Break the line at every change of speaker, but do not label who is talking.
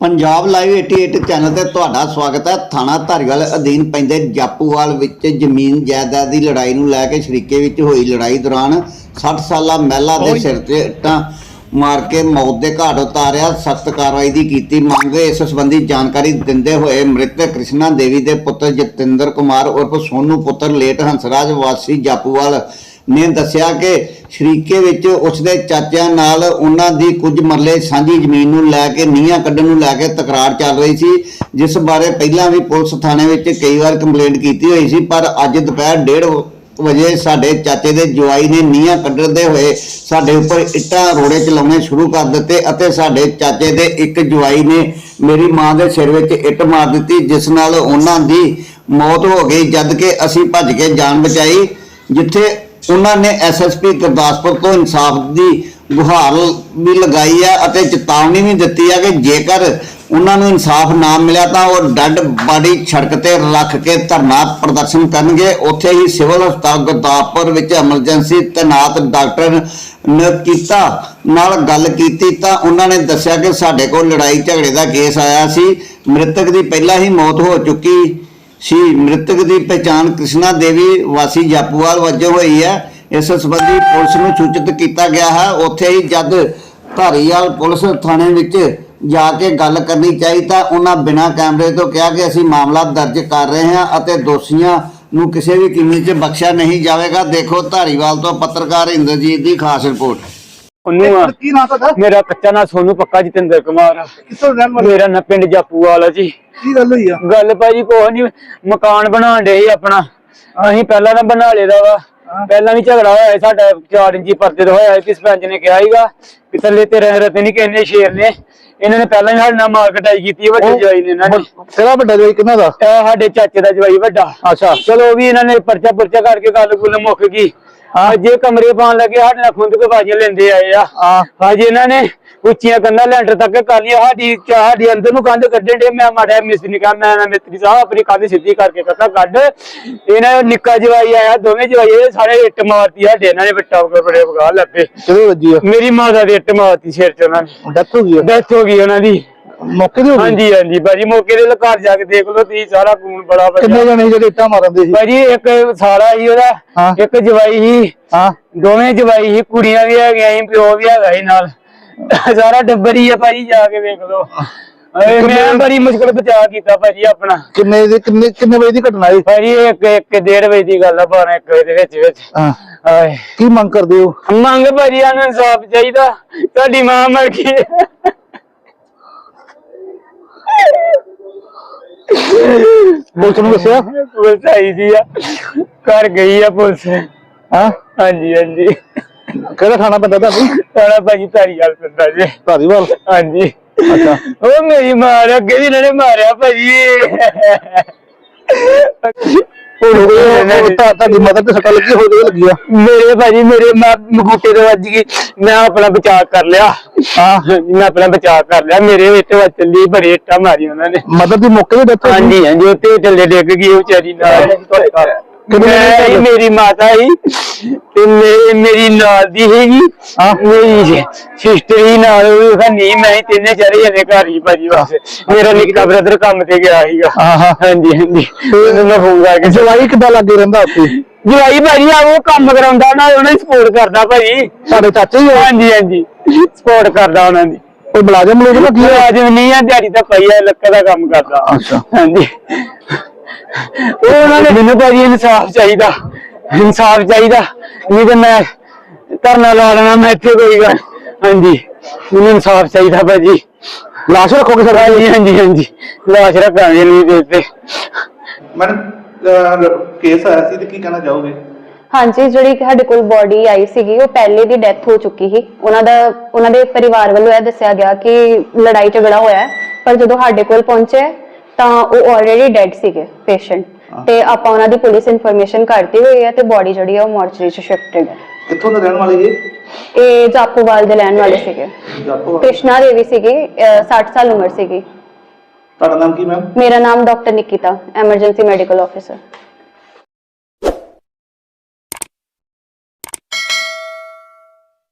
Punjab live 88 channel ਤੇ ਤੁਹਾਡਾ ਸਵਾਗਤ ਹੈ। ਥਾਣਾ ਧਾਰੀਵਾਲ ਅਧੀਨ ਪੈਂਦੇ ਜਾਪੂਵਾਲ ਵਿੱਚ ਜ਼ਮੀਨ ਜਾਇਦਾਦ ਦੀ ਲੜਾਈ ਨੂੰ ਲੈ ਕੇ ਸ਼ਰੀਕੇ ਵਿੱਚ ਹੋਈ ਲੜਾਈ ਦੌਰਾਨ 60 ਸਾਲਾ ਮਹਿਲਾ ਦੇ ਸਿਰ ਤੇ ਇੱਟਾਂ ਮਾਰ ਕੇ ਮੌਤ ਦੇ ਘਾਟ ਉਤਾਰਿਆ। ਸਖਤ ਕਾਰਵਾਈ ਦੀ ਕੀਤੀ ਮੰਗ। ਇਸ ਸੰਬੰਧੀ ਜਾਣਕਾਰੀ ਦਿੰਦੇ ਹੋਏ ਮ੍ਰਿਤਕ ਕ੍ਰਿਸ਼ਨਾ ਦੇਵੀ ਦੇ ਪੁੱਤਰ ਜਤਿੰਦਰ ਕੁਮਾਰ ਉਰਫ ਸੋਨੂ ਪੁੱਤਰ ਲੇਟ ਹੰਸਰਾਜ ਵਾਸੀ ਜਾਪੂਵਾਲ ਨੇ ਦੱਸਿਆ ਕਿ ਸ਼ਰੀਕੇ ਵਿੱਚ ਉਸਦੇ ਚਾਚਿਆਂ ਨਾਲ ਉਹਨਾਂ ਦੀ ਕੁਝ ਮਰਲੇ ਸਾਂਝੀ ਜ਼ਮੀਨ ਨੂੰ ਲੈ ਕੇ, ਨੀਹਾਂ ਕੱਢਣ ਨੂੰ ਲੈ ਕੇ ਤਕਰਾਰ ਚੱਲ ਰਹੀ ਸੀ, ਜਿਸ ਬਾਰੇ ਪਹਿਲਾਂ ਵੀ ਪੁਲਿਸ ਥਾਣੇ ਵਿੱਚ ਕਈ ਵਾਰ ਕੰਪਲੇਂਟ ਕੀਤੀ ਹੋਈ ਸੀ, ਪਰ ਅੱਜ ਦੁਪਹਿਰ 1:30 ਵਜੇ ਸਾਡੇ ਚਾਚੇ ਦੇ ਜਵਾਈ ਨੇ ਨੀਹਾਂ ਕੱਢਦੇ ਹੋਏ ਸਾਡੇ ਉੱਪਰ ਇੱਟਾਂ ਰੋੜੇ ਚਲਾਉਣੇ ਸ਼ੁਰੂ ਕਰ ਦਿੱਤੇ ਅਤੇ ਸਾਡੇ ਚਾਚੇ ਦੇ ਇੱਕ ਜਵਾਈ ਨੇ ਮੇਰੀ ਮਾਂ ਦੇ ਸਿਰ ਵਿੱਚ ਇੱਟ ਮਾਰ ਦਿੱਤੀ, ਜਿਸ ਨਾਲ ਉਹਨਾਂ ਦੀ ਮੌਤ ਹੋ ਗਈ, ਜਦ ਕਿ ਅਸੀਂ ਭੱਜ ਕੇ ਜਾਨ ਬਚਾਈ, ਜਿੱਥੇ ਉਹਨਾਂ ਨੇ ਐਸਐਸਪੀ ਗੁਰਦਾਸਪੁਰ ਤੋਂ ਇਨਸਾਫ ਦੀ ਗੁਹਾਰ ਵੀ ਲਗਾਈ ਹੈ ਅਤੇ ਚੇਤਾਵਨੀ ਵੀ ਦਿੱਤੀ ਹੈ ਕਿ ਜੇਕਰ ਉਹਨਾਂ ਨੂੰ ਇਨਸਾਫ ਨਾ ਮਿਲਿਆ ਤਾਂ ਉਹ ਡੱਡ ਬਾਡੀ ਸੜਕ ਤੇ ਰੱਖ ਕੇ ਧਰਨਾ ਪ੍ਰਦਰਸ਼ਨ ਕਰਨਗੇ। ਉੱਥੇ ਹੀ ਸਿਵਲ ਹਸਪਤਾਲ ਗੁਰਦਾਸਪੁਰ ਵਿੱਚ ਐਮਰਜੈਂਸੀ ਤੈਨਾਤ ਡਾਕਟਰ ਨਕੀਤਾ ਨਾਲ ਗੱਲ ਕੀਤੀ ਤਾਂ ਉਹਨਾਂ ਨੇ ਦੱਸਿਆ ਕਿ ਸਾਡੇ ਕੋਲ ਲੜਾਈ ਝਗੜੇ ਦਾ ਕੇਸ ਆਇਆ ਸੀ। ਮ੍ਰਿਤਕ ਦੀ ਪਹਿਲਾਂ ਹੀ ਮੌਤ ਹੋ ਚੁੱਕੀ ਸੀ ਮ੍ਰਿਤਕ ਦੀ ਪਛਾਣ ਕ੍ਰਿਸ਼ਨਾ ਦੇਵੀ ਵਾਸੀ ਜਾਪੂਵਾਲ ਵਜੋਂ ਹੋਈ ਹੈ। ਇਸ ਸੰਬੰਧੀ ਪੁਲਿਸ ਨੂੰ ਸੂਚਿਤ ਕੀਤਾ ਗਿਆ ਹੈ। ਉੱਥੇ ਹੀ ਜਦ ਧਾਰੀਵਾਲ ਪੁਲਿਸ ਥਾਣੇ ਵਿੱਚ ਜਾ ਕੇ ਗੱਲ ਕਰਨੀ ਚਾਹੀ ਤਾਂ ਉਹਨਾਂ ਬਿਨਾਂ ਕੈਮਰੇ ਤੋਂ ਕਿਹਾ ਕਿ ਅਸੀਂ ਮਾਮਲਾ ਦਰਜ ਕਰ ਰਹੇ ਹਾਂ ਅਤੇ ਦੋਸ਼ੀਆਂ ਨੂੰ ਕਿਸੇ ਵੀ ਕੀਮਤ 'ਚ ਬਖਸ਼ਿਆ ਨਹੀਂ ਜਾਵੇਗਾ। ਦੇਖੋ ਧਾਰੀਵਾਲ ਤੋਂ ਪੱਤਰਕਾਰ ਇੰਦਰਜੀਤ ਦੀ ਖਾਸ ਰਿਪੋਰਟ।
ਉਹਨੂੰ ਆ।
ਕੀ ਨਾਂ ਤੁਹਾਡਾ?
ਮੇਰਾ ਕੱਚਾ ਨਾਂ ਸੋਨੂ ਪੱਕਾ ਜਤਿੰਦਰ ਕੁਮਾਰ ਆ।
ਕਿੱਥੋਂ ਰਹਿਣ ਵਾਲੇ?
ਮੇਰਾ ਨਾਂ ਪਿੰਡ ਜਾਪੂਵਾਲ ਆ ਜੀ।
ਕੀ ਗੱਲ ਹੋਈ ਆ?
ਗੱਲ ਭਾਜੀ ਕੋਹ ਨਹੀਂ ਮਕਾਨ ਬਣਾਉਣ ਦੇ ਆਪਣਾ। ਅਸੀਂ ਪਹਿਲਾਂ ਤਾਂ ਬਣਾ ਲੇਦਾ ਵਾ। ਪਹਿਲਾਂ ਵੀ ਝਗੜਾ ਹੋਇਆ ਸੀ ਸਾਡਾ 4 ਇੰਚੀ ਪਰਦੇ ਦਾ ਹੋਇਆ ਸੀ ਕਿ ਸਰਪੰਚ ਨੇ ਕਿਹਾ ਸੀਗਾ ਕਿ ਥੱਲੇ ਤੇਰੇ ਰਤੇ ਨਹੀਂ ਕਹਿੰਦੇ ਸ਼ੇਰ ਨੇ। ਇਹਨਾਂ ਨੇ ਪਹਿਲਾਂ ਹੀ ਸਾਡੇ ਨਾਲ ਮਾਰ ਕਟਾਈ ਕੀਤੀ ਹੈ ਵੱਡੇ ਜਵਾਈ ਨੇ ਇਹਨਾਂ ਨੇ।
ਤੇਰਾ ਵੱਡਾ ਜਵਾਈ ਕਿੰਨਾ ਦਾ?
ਇਹ ਸਾਡੇ ਚਾਚੇ ਦਾ ਜਵਾਈ ਵੱਡਾ।
ਅੱਛਾ।
ਚਲੋ ਉਹ ਵੀ ਇਹਨਾਂ ਨੇ ਪਰਚਾ ਪੁਰਚਾ ਕਰਕੇ ਗੱਲ ਗੁੱਲ ਮੁੱਕ ਗਈ। ਹਾਂ ਜੇ ਕਮਰੇ ਪਾਉਣ ਲੱਗੇ ਸਾਡੇ ਨਾਲ ਖੁੰਦ ਕੇ ਬਾਜੀਆਂ ਲੈਂਦੇ ਆਏ ਆ।
ਹਾਂ
ਹਾਂਜੀ ਇਹਨਾਂ ਨੇ ਉੱਚੀਆਂ ਕੰਧਾਂ ਲੈਂਟਰ ਤੱਕ ਕਰ ਲਿਆ ਸਾਡੀ ਸਾਡੀ ਅੰਦਰ ਨੂੰ ਕੰਧ ਕੱਢਣ ਦੇ ਮੈਂ ਮਾੜਾ ਮਿਸਤਰੀ ਨੇ ਕਿਹਾ। ਮੈਂ ਨਾ ਮਿਸਤਰੀ ਸਾਹਿਬ ਆਪਣੀ ਕੰਧ ਸਿੱਧੀ ਕਰਕੇ ਕਾਕਾ ਕੱਢ। ਇਹਨਾਂ ਦਾ ਨਿੱਕਾ ਜਵਾਈ ਆਇਆ ਦੋਵੇਂ ਜਵਾਈ ਸਾਰੇ ਇੱਟ ਮਾਰਤੀ ਸਾਡੇ। ਇਹਨਾਂ ਨੇ ਬੱਟਾ ਵਗਰ ਬੜੇ ਵਗਾ ਲੱਪੇ
ਕਿਵੇਂ ਵੱਜੀ
ਮੇਰੀ ਮਾਤਾ ਦੀ ਇੱਟ ਮਾਰਤੀ ਸਿਰ ਚ ਉਹਨਾਂ ਨੇ।
ਡੈਥ ਹੋ ਗਈ
ਡੈਥ ਹੋ ਗਈ ਉਹਨਾਂ ਦੀ।
ਮੌਕੇ ਤੇ ਹੋ
ਹਾਂਜੀ ਹਾਂਜੀ। ਭਾਜੀ ਮੌਕੇ ਦੇ ਘਰ ਜਾ ਕੇ ਦੇਖ ਲਓ ਤੁਸੀਂ ਸਾਰਾ ਖੂਨ ਬੜਾ
ਕਿੰਨੇ
ਵੱਜਾ
ਜਣੇ ਜਿਹੜੇ ਇੱਟਾਂ ਮਾਰਦੇ ਸੀ?
ਭਾਜੀ ਇੱਕ ਸਾਰਾ ਹੀ ਉਹਦਾ
ਹਾਂ।
ਇੱਕ ਜਵਾਈ ਹੀ
ਹਾਂ।
ਦੋਵੇਂ ਜਵਾਈ ਹੀ ਕੁੜੀਆਂ ਵੀ ਹੈਗੀਆਂ ਸੀ ਪਿਓ ਵੀ ਹੈਗਾ ਸੀ ਨਾਲ। ਸਾਰਾ ਡੱਬਰ ਹੀ ਆ ਭਾਜੀ ਜਾ ਕੇ ਵੇਖ ਲਓ। ਅਰੇ ਮੈਂ ਬੜੀ ਮੁਸ਼ਕਲ ਬਚਾ ਕੀਤਾ ਭਾਜੀ ਆਪਣਾ।
ਕਿੰਨੇ ਦੇ ਕਿੰਨੇ ਕਿੰਨੇ ਵਜੇ ਦੀ ਘਟਨਾ ਹੈ
ਭਾਜੀ ਇੱਕ ਇੱਕ ਡੇਢ ਵਜੇ ਦੀ ਗੱਲ ਆ 12 ਇੱਕ ਵਜੇ ਦੇ ਵਿੱਚ ਵਿੱਚ।
ਹਾਂ।
ਹਾਏ
ਕੀ ਮੰਗ ਕਰਦੇ ਹੋ?
ਮੰਗ ਭਾਜੀ ਨੂੰ ਇਨਸਾਫ ਚਾਹੀਦਾ। ਤੁਹਾਡੀ ਮਾਂ ਮਰ ਗਈ। ਹੈ।
ਪੁਲਿਸ ਨੂੰ ਦੱਸਿਆ?
ਪੁਲਿਸ ਆਈ ਸੀ ਆ। ਘਰ ਗਈ ਆ ਪੁਲਿਸ।
ਹਾਂ?
ਹਾਂਜੀ ਹਾਂਜੀ।
ਕਿਹੜਾ ਥਾਣਾ ਪੈਂਦਾ ਤੁਹਾਨੂੰ
ਸਾਰਾ ਭਾਜੀ ਗੱਲ ਕਰਦਾ ਜੀ।
ਧਾਰੀਵਾਲ?
ਹਾਂਜੀ।
ਅੱਛਾ।
ਉਹ ਮੇਰੀ ਮਾਰ ਅੱਗੇ ਵੀ ਇਹਨਾਂ ਨੇ ਮਾਰਿਆ ਭਾਜੀ।
ਉਹ ਤਾਂ ਤੁਹਾਡੀ ਮਦਦ ਤੇ ਸੱਟਾ ਲੱਗੀ ਹੋਈ ਲੱਗੀ ਆ।
ਮੇਰੇ ਭਾਜੀ ਮੇਰੇ ਮਾਂ ਮਗੂਟੇ ਤੋਂ ਵੱਜ ਗਈ ਮੈਂ ਆਪਣਾ ਬਚਾਅ ਕਰ ਲਿਆ।
ਹਾਂ।
ਮੈਂ ਆਪਣਾ ਬਚਾਅ ਕਰ ਲਿਆ। ਮੇਰੇ ਵਿੱਚ ਵੱਜ ਚੱਲੀ ਬੜੀ ਇੱਟਾਂ ਮਾਰੀ ਉਹਨਾਂ ਨੇ।
ਮਦਦ ਦੀ ਮੌਕੇ ਤੇ ਡੈਥ ਹੋ ਗਈ?
ਹਾਂਜੀ ਹਾਂਜੀ ਉੱਤੇ ਥੱਲੇ ਡਿੱਗ ਗਈ ਉਹ ਵਿਚਾਰੀ ਨਾਲ। ਮੈਂ ਹੀ, ਮੇਰੀ ਮਾਤਾ ਹੀ ਤੇ ਮੇਰੇ ਮੇਰੀ ਨਾਲ ਦੀ ਹੈਗੀ
ਹਾਂ।
ਮੇਰੀ ਸਿਸਟਰ ਹੀ ਨਾਲ ਉਹ ਨਹੀਂ ਮੈਂ ਹੀ ਤਿੰਨੇ ਚਾਰੇ ਜਣੇ ਘਰ ਹੀ ਭਾਜੀ ਬਸ। ਮੇਰਾ ਨਿੱਕਾ ਬ੍ਰਦਰ ਕੰਮ ਤੇ ਗਿਆ ਸੀਗਾ।
ਹਾਂ ਹਾਂ।
ਹਾਂਜੀ ਹਾਂਜੀ। ਉਹਨੂੰ ਮੈਂ ਫੋਨ ਕਰਕੇ
ਜਵਾਈ ਕਿੱਦਾਂ ਲੱਗੇ ਰਹਿੰਦਾ ਉੱਥੇ?
ਜਵਾਈ ਭਾਜੀ ਆ ਉਹ ਕੰਮ ਕਰਾਉਂਦਾ ਨਾ ਉਹਨਾਂ ਦੀ ਸਪੋਰਟ ਕਰਦਾ ਭਾਜੀ।
ਸਾਡੇ ਚਾਚੇ ਹੀ ਆ
ਹਾਂਜੀ ਹਾਂਜੀ। ਸਪੋਰਟ ਕਰਦਾ ਉਹਨਾਂ ਦੀ।
ਕੋਈ ਮੁਲਾਜ਼ਮ ਲੋਕ ਨਾ ਕੀ ਆ?
ਅੱਜ ਨਹੀਂ ਆ ਦਿਹਾੜੀ ਤਾਂ ਪਈ ਆ ਲੱਕੜ ਦਾ ਕੰਮ ਕਰਦਾ।
ਅੱਛਾ।
ਹਾਂਜੀ। ਉਹ ਉਹਨਾਂ ਨੇ ਮੈਨੂੰ ਭਾਜੀ ਇਨਸਾਫ ਚਾਹੀਦਾ ਇਨਸਾਫ ਚਾਹੀਦਾ ਨਹੀਂ ਤੇ ਮੈਂ ਧਰਨਾ ਲਾ ਲੈਣਾ ਮੈਂ ਇੱਥੇ ਕੋਈ ਗੱਲ। ਹਾਂਜੀ ਮੈਨੂੰ ਇਨਸਾਫ ਚਾਹੀਦਾ ਭਾਜੀ।
ਲਾਸ਼ ਰੱਖੋਗੇ ਸਰ?
ਹਾਂਜੀ ਹਾਂਜੀ ਹਾਂਜੀ। ਲਾਸ਼ ਰੱਖਾਂਗੇ ਨਹੀਂ ਦੇ ਤੇ
ਮੈਡਮ ਕੇਸ ਆਇਆ ਸੀ ਤੇ ਕੀ ਕਹਿਣਾ ਚਾਹੋਗੇ?
ਹਾਂਜੀ ਜਿਹੜੀ ਸਾਡੇ ਕੋਲ ਬੋਡੀ ਆਈ ਸੀਗੀ ਉਹ ਪਹਿਲੇ ਦੀ ਡੈਥ ਹੋ ਚੁੱਕੀ ਸੀ। ਉਹਨਾਂ ਦਾ ਉਹਨਾਂ ਦੇ ਪਰਿਵਾਰ ਵੱਲੋਂ ਇਹ ਦੱਸਿਆ ਗਿਆ ਕਿ ਲੜਾਈ ਝਗੜਾ ਹੋਇਆ ਪਰ ਜਦੋਂ ਸਾਡੇ ਕੋਲ ਪਹੁੰਚੇ ਤਾਂ ਉਹ ਆਲਰੇਡੀ ਡੈਡ ਸੀਗੇ ਪੇਸ਼ੈਂਟ ਤੇ ਆਪਾਂ ਉਹਨਾਂ ਦੀ ਪੁਲਿਸ ਇਨਫੋਰਮੇਸ਼ਨ ਕਰਤੀ ਹੋਈ ਹੈ ਤੇ ਬੋਡੀ ਜਿਹੜੀ ਹੈ ਉਹ ਮੋਰਚਰੀ ਚ ਸ਼ਿਫਟਡ ਹੈ।
ਕਿੱਥੋਂ ਦੇ ਰਹਿਣ ਵਾਲੇ ਜੀ?
ਇਹ ਜਾਪੂਵਾਲ ਦੇ ਰਹਿਣ ਵਾਲੇ ਸੀਗੇ।
ਜਾਪੋ
ਕ੍ਰਿਸ਼ਨਾ ਦੇਵੀ ਸੀਗੀ ਅਹ 60 ਸਾਲ ਉਮਰ ਸੀਗੀ।
ਤੁਹਾਡਾ ਨਾਮ ਕੀ ਮੈਮ
ਮੇਰਾ ਨਾਮ doctor Nikita emergency medical officer